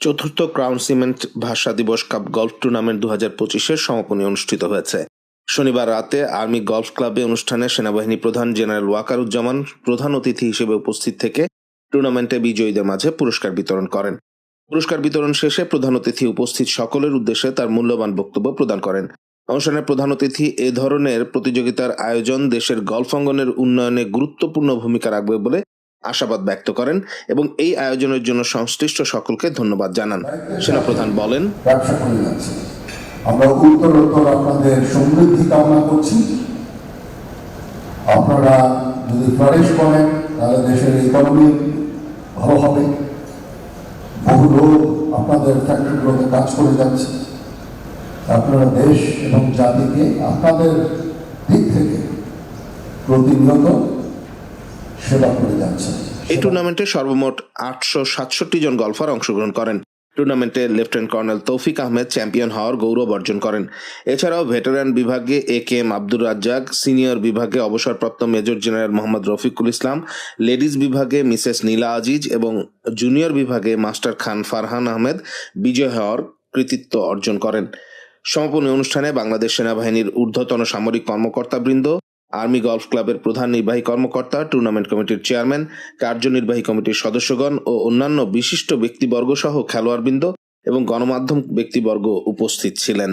চতুর্থ crown cement ভাষা দিবস কাপ গলফ টুর্নামেন্ট দু হাজার পঁচিশের সমাপনী অনুষ্ঠিত হয়েছে। শনিবার রাতে আর্মি গলফ ক্লাবে অনুষ্ঠানে সেনাবাহিনী প্রধান জেনারেল ওয়াকারুজ্জামান প্রধান অতিথি হিসেবে উপস্থিত থেকে টুর্নামেন্টে বিজয়ীদের মাঝে পুরস্কার বিতরণ করেন। পুরস্কার বিতরণ শেষে প্রধান অতিথি উপস্থিত সকলের উদ্দেশ্যে তার মূল্যবান বক্তব্য প্রদান করেন। অনুষ্ঠানে প্রধান অতিথি এ ধরনের প্রতিযোগিতার আয়োজন দেশের গলফ অঙ্গনের উন্নয়নে গুরুত্বপূর্ণ ভূমিকা রাখবে বলে আশাবাদ ব্যক্ত করেন এবং এই আয়োজনের জন্য সংশ্লিষ্ট সকলকে ধন্যবাদ জানান। সেনাপ্রধান বলেন আমরা উত্তরোত্তর আপনাদের সমৃদ্ধি কামনা করছি। আপনারা যদি ফ্লারিশ করেন, তাহলে দেশের ইকোনমি ভালো হবে। বহু লোক আপনাদের ফ্যাক্টরিগুলোতে কাজ করে যাচ্ছে। আপনারা দেশ এবং জাতিকে আপনাদের দিক থেকে প্রতিনিয়ত এই টুর্নামেন্টে সর্বমোট আটশো সাতষট্টি জন গলফার অংশগ্রহণ করেন। টুর্নামেন্টে লেফটেন্যান্ট কর্নেল তৌফিক আহমেদ চ্যাম্পিয়ন হওয়ার গৌরব অর্জন করেন। এছাড়াও ভেটারান বিভাগে A K M Abdur Razzaq senior বিভাগে অবসরপ্রাপ্ত major general Mohammad Rafiqul Islam ladies বিভাগে মিসেস নীলা আজিজ এবং জুনিয়র বিভাগে মাস্টার খান ফারহান আহমেদ বিজয় হওয়ার কৃতিত্ব অর্জন করেন। সমাপনী অনুষ্ঠানে বাংলাদেশ সেনাবাহিনীর ঊর্ধ্বতন সামরিক কর্মকর্তাবৃন্দ আর্মি গলফ ক্লাবের প্রধান নির্বাহী কর্মকর্তা, টুর্নামেন্ট কমিটির চেয়ারম্যান, কার্যনির্বাহী কমিটির সদস্যগণ ও অন্যান্য বিশিষ্ট ব্যক্তিবর্গ সহ খেলোয়াড়বৃন্দ এবং গণমাধ্যম ব্যক্তিবর্গ উপস্থিত ছিলেন।